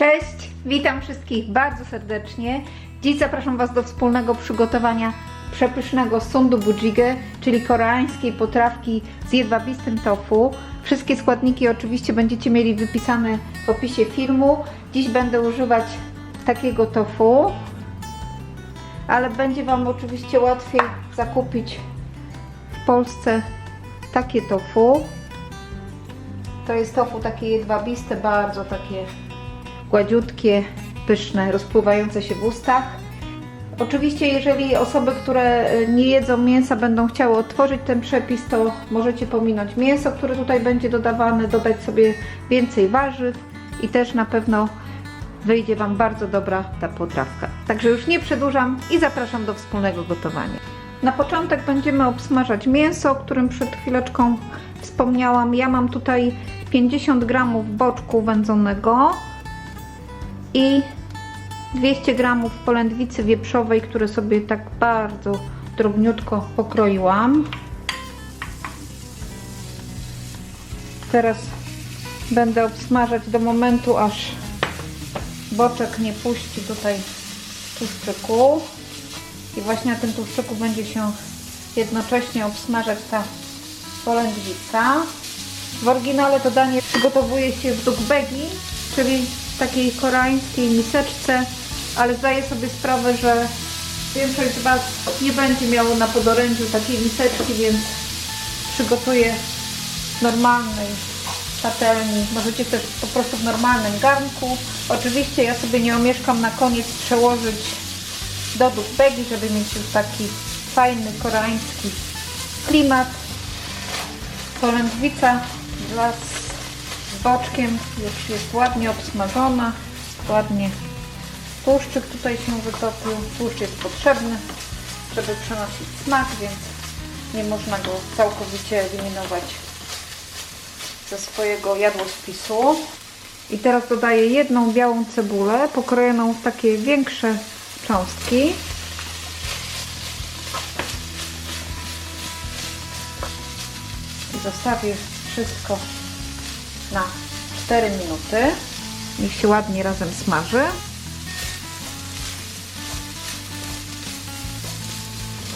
Cześć, witam wszystkich bardzo serdecznie. Dziś zapraszam Was do wspólnego przygotowania przepysznego sundu bujige, czyli koreańskiej potrawki z jedwabistym tofu. Wszystkie składniki oczywiście będziecie mieli wypisane w opisie filmu. Dziś będę używać takiego tofu, ale będzie Wam oczywiście łatwiej zakupić w Polsce takie tofu. To jest tofu takie jedwabiste, bardzo takie gładziutkie, pyszne, rozpływające się w ustach. Oczywiście, jeżeli osoby, które nie jedzą mięsa, będą chciały otworzyć ten przepis, to możecie pominąć mięso, które tutaj będzie dodawane, dodać sobie więcej warzyw i też na pewno wyjdzie Wam bardzo dobra ta potrawka. Także już nie przedłużam i zapraszam do wspólnego gotowania. Na początek będziemy obsmażać mięso, o którym przed chwileczką wspomniałam. Ja mam tutaj 50 gramów boczku wędzonego i 200 gramów polędwicy wieprzowej, które sobie tak bardzo drobniutko pokroiłam. Teraz będę obsmażać do momentu, aż boczek nie puści tutaj tłuszczyku i właśnie na tym tłuszczyku będzie się jednocześnie obsmażać ta polędwica. W oryginale to danie przygotowuje się w dukbegi, czyli takiej koreańskiej miseczce, ale zdaję sobie sprawę, że większość z Was nie będzie miało na podorędziu takiej miseczki, więc przygotuję w normalnej patelni. Możecie też po prostu w normalnym garnku. Oczywiście ja sobie nie omieszkam na koniec przełożyć do dukbegi, żeby mieć już taki fajny koreański klimat. Polędwica wraz z boczkiem już jest ładnie obsmażona, ładnie tłuszczyk tutaj się wytopił. Tłuszcz jest potrzebny, żeby przenosić smak, więc nie można go całkowicie eliminować ze swojego jadłospisu. I teraz dodaję jedną białą cebulę, pokrojoną w takie większe cząstki. I zostawię wszystko na 4 minuty. Niech się ładnie razem smaży.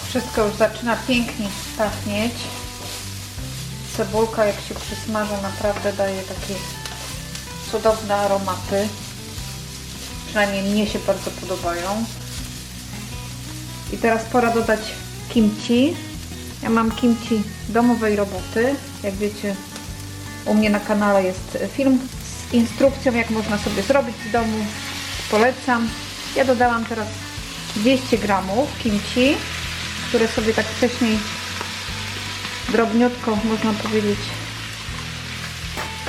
Wszystko już zaczyna pięknie pachnieć. Cebulka jak się przysmaża naprawdę daje takie cudowne aromaty. Przynajmniej mnie się bardzo podobają. I teraz pora dodać kimchi. Ja mam kimchi domowej roboty. Jak wiecie, u mnie na kanale jest film z instrukcją, jak można sobie zrobić w domu. Polecam. Ja dodałam teraz 200 gramów kimchi, które sobie tak wcześniej drobniutko, można powiedzieć,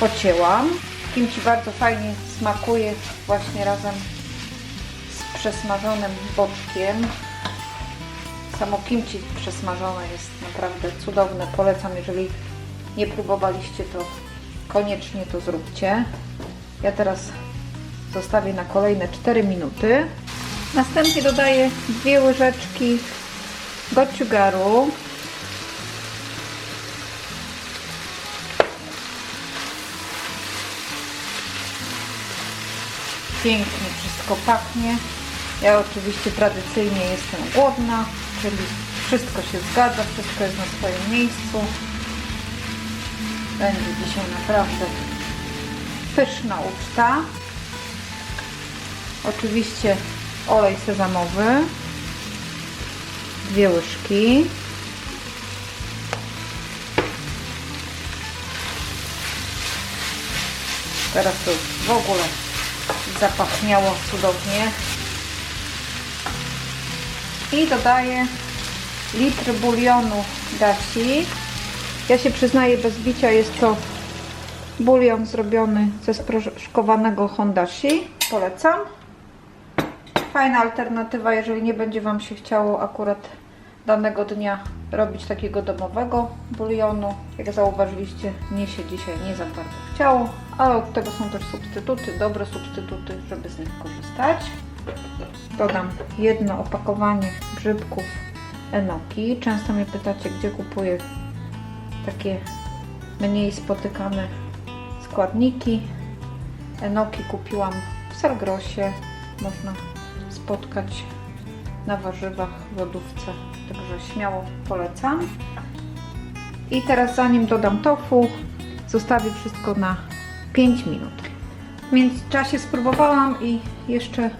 pocięłam. Kimchi bardzo fajnie smakuje właśnie razem z przesmażonym boczkiem. Samo kimchi przesmażone jest naprawdę cudowne. Polecam, jeżeli nie próbowaliście, to koniecznie to zróbcie. Ja teraz zostawię na kolejne 4 minuty. Następnie dodaję dwie łyżeczki gochugaru. Pięknie wszystko pachnie. Ja oczywiście tradycyjnie jestem głodna, czyli wszystko się zgadza, wszystko jest na swoim miejscu. Będzie dzisiaj naprawdę pyszna uczta. Oczywiście olej sezamowy, dwie łyżki. Teraz to już w ogóle zapachniało cudownie. I dodaję litr bulionu dashi. Ja się przyznaję bez bicia, jest to bulion zrobiony ze sproszkowanego hondashi. Polecam. Fajna alternatywa, jeżeli nie będzie Wam się chciało akurat danego dnia robić takiego domowego bulionu. Jak zauważyliście, mnie się dzisiaj nie za bardzo chciało, ale od tego są też substytuty, dobre substytuty, żeby z nich korzystać. Dodam jedno opakowanie grzybków enoki. Często mnie pytacie, gdzie kupuję takie mniej spotykane składniki. Enoki kupiłam w Salgrosie można spotkać na warzywach w lodówce. Także śmiało polecam. I teraz zanim dodam tofu, zostawię wszystko na 5 minut. W międzyczasie spróbowałam i jeszcze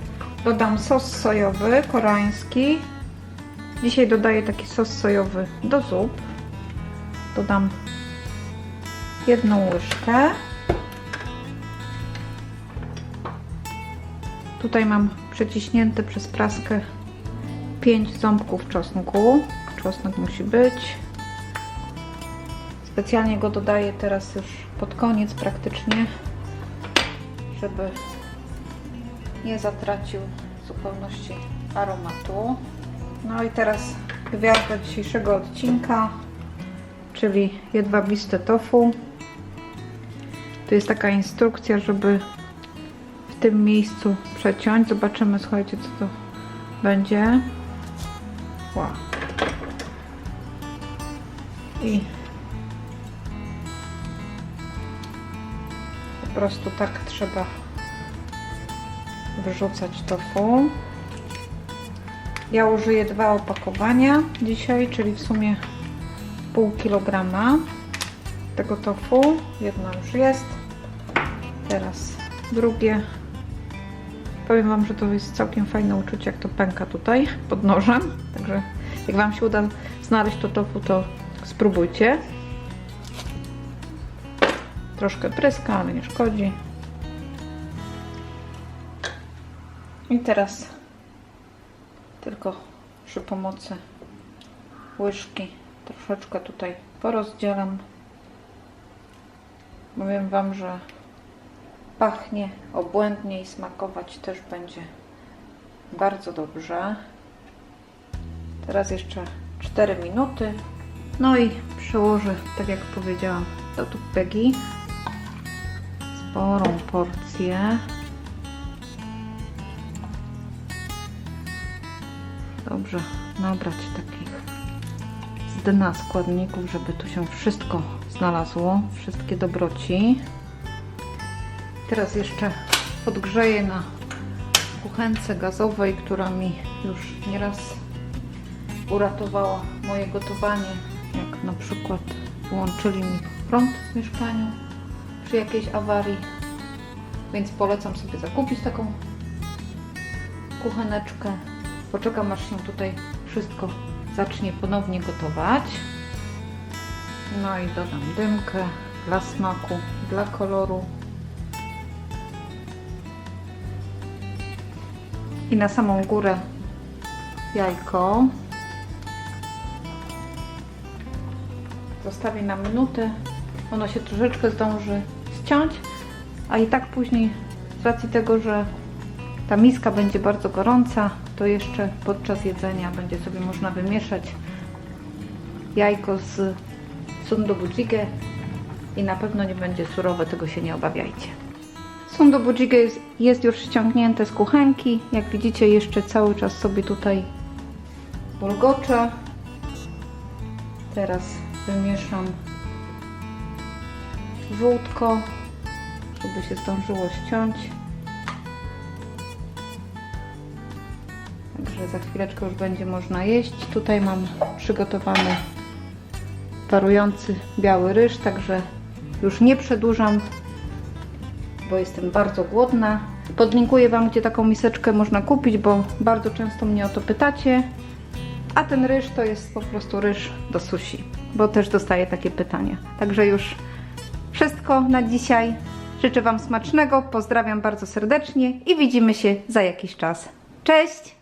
dodam sos sojowy koreański. Dzisiaj dodaję taki sos sojowy do zup. Dodam jedną łyżkę. Tutaj mam przeciśnięte przez praskę 5 ząbków czosnku. Czosnek musi być. Specjalnie go dodaję teraz już pod koniec praktycznie, żeby nie zatracił zupełności aromatu. No i teraz gwiazda dzisiejszego odcinka, czyli jedwabiste tofu. Tu jest taka instrukcja, żeby w tym miejscu przeciąć. Zobaczymy, słuchajcie, co to będzie. Wow. I po prostu tak trzeba wyrzucać tofu. Ja użyję dwa opakowania dzisiaj, czyli w sumie pół kilograma tego tofu. Jedno już jest. Teraz drugie. Powiem Wam, że to jest całkiem fajne uczucie, jak to pęka tutaj pod nożem. Także jak Wam się uda znaleźć to tofu, to spróbujcie. Troszkę pryska, ale nie szkodzi. I teraz tylko przy pomocy łyżki troszeczkę tutaj porozdzielam. Powiem Wam, że pachnie obłędnie i smakować też będzie bardzo dobrze. Teraz jeszcze 4 minuty. No i przełożę, tak jak powiedziałam, do tupegi sporą porcję. Dobrze nabrać takich dna składników, żeby tu się wszystko znalazło, wszystkie dobroci. Teraz jeszcze podgrzeję na kuchence gazowej, która mi już nieraz uratowała moje gotowanie, jak na przykład wyłączyli mi prąd w mieszkaniu przy jakiejś awarii, więc polecam sobie zakupić taką kucheneczkę. Poczekam aż się tutaj wszystko zacznie ponownie gotować. No i dodam dymkę dla smaku, dla koloru. I na samą górę jajko. Zostawię na minutę. Ono się troszeczkę zdąży ściąć, a i tak później z racji tego, że ta miska będzie bardzo gorąca, to jeszcze podczas jedzenia będzie sobie można wymieszać jajko z sundubu jjigae i na pewno nie będzie surowe, tego się nie obawiajcie. Sundubu jjigae jest, jest już ściągnięte z kuchenki. Jak widzicie jeszcze cały czas sobie tutaj bulgocze. Teraz wymieszam żółtko, żeby się zdążyło ściąć. Także za chwileczkę już będzie można jeść. Tutaj mam przygotowany parujący biały ryż, także już nie przedłużam, bo jestem bardzo głodna. Podlinkuję Wam, gdzie taką miseczkę można kupić, bo bardzo często mnie o to pytacie. A ten ryż to jest po prostu ryż do sushi, bo też dostaję takie pytania. Także już wszystko na dzisiaj. Życzę Wam smacznego, pozdrawiam bardzo serdecznie i widzimy się za jakiś czas. Cześć!